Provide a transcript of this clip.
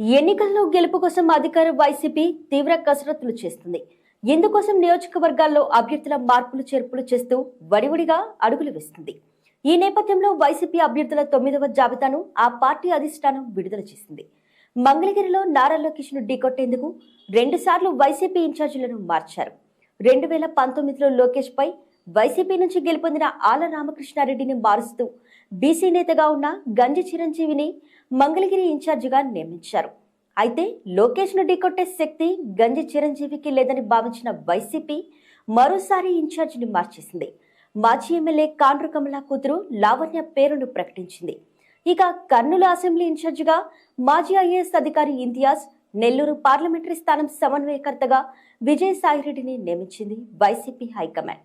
ఎన్నికల్లో గెలుపు కోసం అధికార వైసీపీ తీవ్ర కసరత్తులు చేస్తుంది. ఇందుకోసం నియోజకవర్గాల్లో అభ్యర్థుల మార్పులు చేర్పులు చేస్తూ వడివడిగా అడుగులు వేస్తుంది. ఈ నేపథ్యంలో వైసీపీ అభ్యర్థుల తొమ్మిదవ జాబితాను ఆ పార్టీ అధిష్టానం విడుదల చేసింది. మంగళగిరిలో నారా లోకేష్ను ఢీకొట్టేందుకు రెండు సార్లు వైసీపీ ఇన్ఛార్జీలను మార్చారు. రెండు వేల పంతొమ్మిదిలో లోకేష్ పై వైసీపీ నుంచి గెలుపొందిన ఆల రామకృష్ణారెడ్డిని మారుస్తూ బీసీ నేతగా ఉన్న గంజి చిరంజీవిని మంగళగిరి ఇన్ఛార్జిగా నియమించారు. అయితే లోకేష్ను ఢీకొట్టే శక్తి గంజి చిరంజీవికి లేదని భావించిన వైసీపీ మరోసారి ఇన్ఛార్జిని మార్చేసింది. మాజీ ఎమ్మెల్యే కాండ్రు కమలా కూతురు లావణ్య పేరును ప్రకటించింది. ఇక కర్నూలు అసెంబ్లీ ఇన్ఛార్జిగా మాజీ ఐఏఎస్ అధికారి ఇంతియాజ్ నెల్లూరు పార్లమెంటరీ స్థానం సమన్వయకర్తగా విజయసాయిరెడ్డిని నియమించింది వైసీపీ హైకమాండ్.